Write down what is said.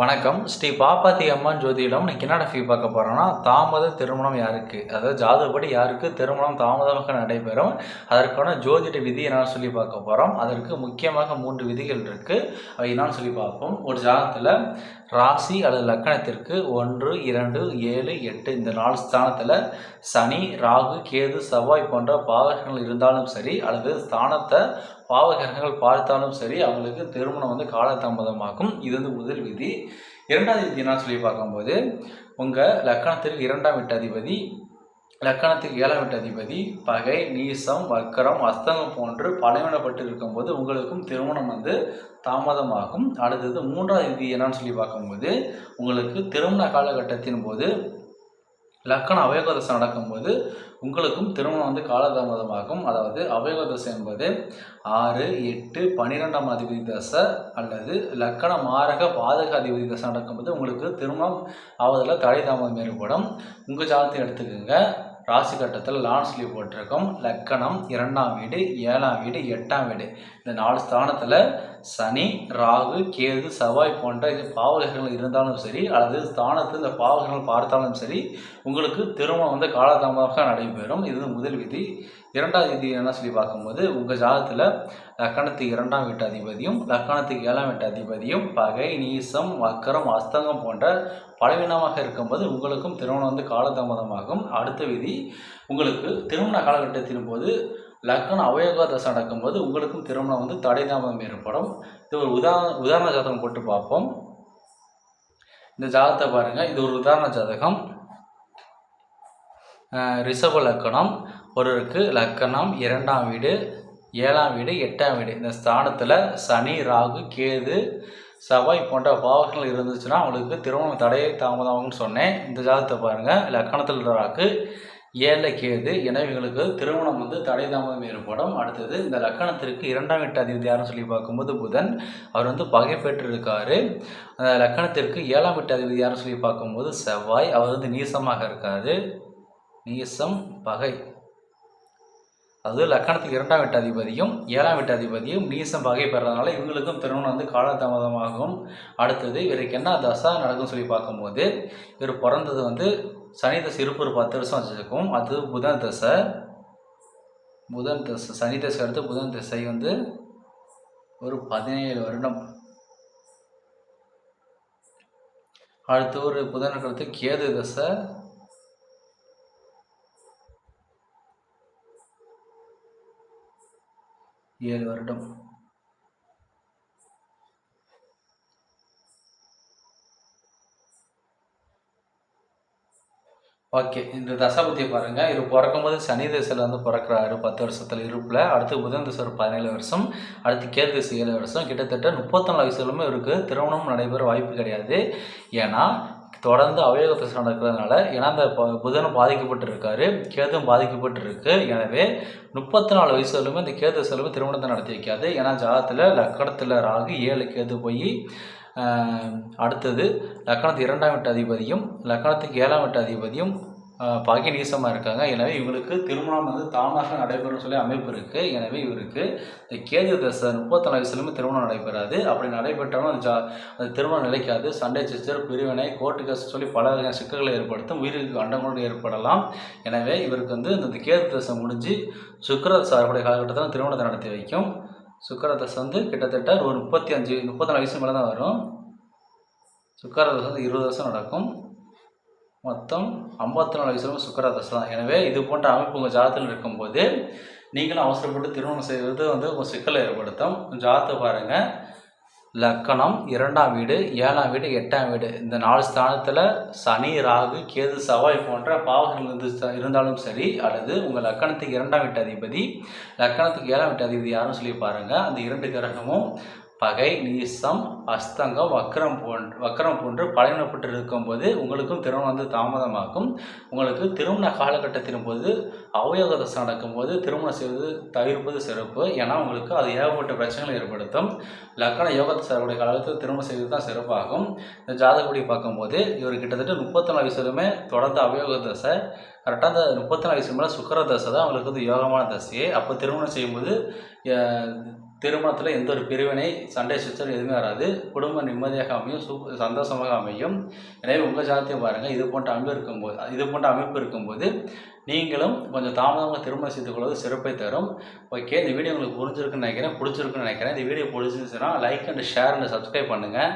வணக்கம். ஸ்ரீ பாப்பாத்தி அம்மன் ஜோதிடம் இன்னைக்கு என்னடா ஃபீ பார்க்க போகிறோம்னா தாமத திருமணம் யாருக்கு? அதாவது ஜாதகப்படி யாருக்கு திருமணம் தாமதமாக நடைபெறும்? அதற்கான ஜோதிட விதி என்னன்னு சொல்லி பார்க்க போகிறோம் அதற்கு முக்கியமாக மூன்று விதிகள் இருக்குது அவை என்னான்னு சொல்லி பார்ப்போம். ஒரு ஜாதகத்தில் ராசி அல்லது லக்கணத்திற்கு ஒன்று இரண்டு ஏழு எட்டு இந்த நாலு ஸ்தானத்தில் சனி ராகு கேது செவ்வாய் போன்ற பாவகங்கள் இருந்தாலும் சரி அல்லது ஸ்தானத்தை பாவகிரகங்கள் பார்த்தாலும் சரி அவங்களுக்கு திருமணம் வந்து காலதாமதமாகும். இது வந்து முதல் விதி. இரண்டாவது விதி என்ன சொல்லி பார்க்கும்போது உங்கள் லக்கணத்திற்கு இரண்டாம் வீட்டு அதிபதி லக்கணத்துக்கு ஏழாம் வீட்டு அதிபதி பகை நீசம் வக்கரம் அஸ்தங்கம் போன்று பலவீனப்பட்டு இருக்கும்போது உங்களுக்கும் திருமணம் வந்து தாமதமாகும். அடுத்தது மூன்றாவது விதி என்னன்னு சொல்லி பார்க்கும்போது உங்களுக்கு திருமண காலகட்டத்தின் போது லக்கண அவயோகதசை நடக்கும்போது உங்களுக்கும் திருமணம் வந்து காலதாமதமாகும். அதாவது அவயோகதசை என்பது ஆறு எட்டு பன்னிரெண்டாம் அதிபதி தசை அல்லது லக்கண மாரக பாதக அதிபதி தசை நடக்கும்போது உங்களுக்கு திருமணம் ஆவதில் தடை தாமதம் ஏற்படும். உங்கள் ஜாதகத்தை எடுத்துக்கோங்க. ராசி கட்டத்தில் லான் லீவ் போட்டிருக்கோம். லக்கணம் இரண்டாம் வீடு ஏழாம் வீடு எட்டாம் வீடு. இந்த நாலு ஸ்தானத்தில் சனி ராகு கேது செவ்வாய் போன்ற இது இருந்தாலும் சரி அல்லது ஸ்தானத்தில் இந்த பாவகர்கள் பார்த்தாலும் சரி உங்களுக்கு திருமணம் வந்து காலதாமதமாக நடைபெறும். இது முதல் விதி. இரண்டாவது இது என்ன சொல்லி பார்க்கும்போது உங்கள் ஜாதத்தில் லக்கணத்துக்கு இரண்டாம் வீட்டு அதிபதியும் லக்கணத்துக்கு ஏழாம் வீட்டு அதிபதியும் பகை நீசம் வக்கரம் அஸ்தங்கம் போன்ற பலவீனமாக இருக்கும்போது உங்களுக்கும் திருமணம் வந்து காலதாமதமாகும். அடுத்த விதி உங்களுக்கு திருமண காலகட்டத்தின் போது லக்கண அவயோகாதசம் தசை நடக்கும்போது உங்களுக்கும் திருமணம் வந்து தடை தாமதம் ஏற்படும். இது ஒரு உதாரண உதாரண ஜாதகம் போட்டு பார்ப்போம். இந்த ஜாதகத்தை பாருங்கள் இது ஒரு உதாரண ஜாதகம். ரிஷப லக்கணம் ஒருவருக்கு லக்கணம் இரண்டாம் வீடு ஏழாம் வீடு எட்டாம் வீடு. இந்த ஸ்தானத்தில் சனி ராகு கேது செவ்வாய் போன்ற பாவங்கள் இருந்துச்சுன்னா அவங்களுக்கு திருமணம் தடை தாமதமாகும்னு சொன்னேன். இந்த ஜாதகத்தை பாருங்கள் லக்கணத்தில் ராகு ஏழில் கேது எனவே இவங்களுக்கு திருமணம் வந்து தடை தாமதம் ஏற்படும். அடுத்தது இந்த லக்கணத்திற்கு இரண்டாம் வீட்டு அதிபதி யாருன்னு சொல்லி பார்க்கும்போது புதன். அவர் வந்து பகை பெற்றிருக்காரு அந்த லக்கணத்திற்கு ஏழாம் வீட்டு அதிபதி யாருன்னு சொல்லி பார்க்கும்போது செவ்வாய். அவர் வந்து நீசமாக இருக்காரு. நீசம் பகை. அது லக்கணத்துக்கு இரண்டாம் வீட்டாதிபதியும் ஏழாம் வீட்டாதிபதியும் நீசம் பகை பெறதுனால இவங்களுக்கும் திருமணம் வந்து காலதாமதமாகும். அடுத்தது இவருக்கு என்ன தசா நடக்கும்னு சொல்லி பார்க்கும்போது இவர் பிறந்தது வந்து சனி தசை இருப்பு ஒரு பத்து வருஷம் வச்சுருக்கும். அது புதன் தசை. புதன் தசை சனி தசை அடுத்து புதன் திசை வந்து ஒரு பதினேழு வருடம். அடுத்து ஒரு புதன் அடுத்து கேது தசை. ஏழு வருடம். ஓகே இந்த தசாபதியை பாருங்கள் இவர் பிறக்கும்போது சனி திசையில் வந்து பிறக்கிறாரு பத்து வருஷத்தில் இருப்பில். அடுத்து புதன் திசை ஒரு பதினேழு வருஷம். அடுத்து கேது திசை ஏழு வருஷம். கிட்டத்தட்ட முப்பத்தொன்னு வயசுலுமே இவருக்கு திருமணம் நடைபெற வாய்ப்பு கிடையாது. ஏன்னா தொடர்ந்து அவயோக திசை நடக்கிறதுனால ஏன்னா அந்த ப- புதனும் பாதிக்கப்பட்டு இருக்காரு கேதும் பாதிக்கப்பட்டு இருக்கு எனவே முப்பத்தி நாலு வயசுலுமே இந்த கேது செலவு திருமணத்தை நடத்தி வைக்காது. ஏன்னா ஜாதத்தில் லக்கணத்தில் ராகு ஏழு கேது போய் அடுத்தது லக்கணத்து இரண்டாம் வீட்டு அதிபதியும் லக்கணத்துக்கு ஏழாம் வீட்டு அதிபதியும் பாக்கியநீசமாக இருக்காங்க. எனவே இவங்களுக்கு திருமணம் வந்து தானாக நடைபெறும் சொல்லி அமைப்பு இருக்குது எனவே இவருக்கு இந்த கேது தசை முப்பத்தொன்று வயசுலையுமே திருமணம் நடைபெறாது. அப்படி நடைபெற்றாலும் அந்த ஜா அந்த திருமணம் நிலைக்காது. சண்டை சிஸ்டர் பிரிவினை கோர்ட்டு கேஸ் சொல்லி பல வகையான சிக்கல்களை ஏற்படுத்தும். உயிருக்கு அண்டங்களோடு ஏற்படலாம். எனவே இவருக்கு வந்து இந்த கேது தசை முடிஞ்சு சுக்கர சார்புடைய காலகட்டத்தில் திருமணத்தை நடத்தி வைக்கும். சுக்கிர தசை வந்து கிட்டத்தட்ட ஒரு முப்பத்தி அஞ்சு முப்பத்தி வயசு மேலே தான் வரும். சுக்கிர தசை வந்து இருபது வருஷம் நடக்கும். மொத்தம் ஐம்பத்தி நாலு வயசுல சுக்கர தசை தான். எனவே இது போன்ற அமைப்பு உங்கள் ஜாதத்தில் இருக்கும்போது நீங்களும் அவசரப்பட்டு திருமணம் செய்வது வந்து உங்கள் சிக்கலை ஏற்படுத்தும். ஜாதத்தை பாருங்கள் லக்கணம் இரண்டாம் வீடு ஏழாம் வீடு எட்டாம் வீடு. இந்த நாலு ஸ்தானத்தில் சனி ராகு கேது செவ்வாய் போன்ற பாவங்கள் இருந்து இருந்தாலும் சரி அல்லது உங்கள் லக்கணத்துக்கு இரண்டாம் வீட்டு அதிபதி லக்கணத்துக்கு ஏழாம் வீட்டு அதிபதி யாருன்னு சொல்லி பாருங்கள் அந்த இரண்டு கிரகமும் பகை நீசம் அஸ்தங்கம் வக்கரம் போன்ற வக்கரம் போன்று பலவீனப்பட்டு இருக்கும்போது உங்களுக்கும் திருமணம் வந்து தாமதமாகும். உங்களுக்கு திருமண காலகட்டத்தின் போது அவயோக தசை நடக்கும்போது திருமணம் செய்வது தவிர்ப்பது சிறப்பு. ஏன்னா உங்களுக்கு அது ஏகப்பட்ட பிரச்சனைகளை ஏற்படுத்தும். லக்கண யோகத்தை சார்புடைய காலத்தில் திருமணம் செய்வது தான் சிறப்பாகும். இந்த ஜாதகப்படி பார்க்கும்போது இவர் கிட்டத்தட்ட முப்பத்தொன்று வயசுலுமே தொடர்ந்து அவயோக தசை கரெக்டாக அந்த முப்பத்தொன்று வயசு மேலே சுக்கர தசை தான் அவங்களுக்கு வந்து யோகமான தசையே. அப்போ திருமணம் செய்யும்போது திருமணத்தில் எந்த ஒரு பிரிவினை சண்டை சிச்சல் எதுவுமே வராது. குடும்பம் நிம்மதியாக அமையும் சு சந்தோஷமாக அமையும். எனவே உங்கள் ஜாதத்தையும் பாருங்கள் இது போன்ற அமைப்பு இருக்கும்போது இது போன்ற அமைப்பு இருக்கும்போது நீங்களும் கொஞ்சம் தாமதமாக திருமணம் செய்து கொள்வது சிறப்பை தரும். ஓகே இந்த வீடியோ உங்களுக்கு புரிஞ்சிருக்குன்னு நினைக்கிறேன். பிடிச்சிருக்குன்னு நினைக்கிறேன். இந்த வீடியோ பிடிச்சிருந்துச்சுன்னா like and share and subscribe பண்ணுங்கள்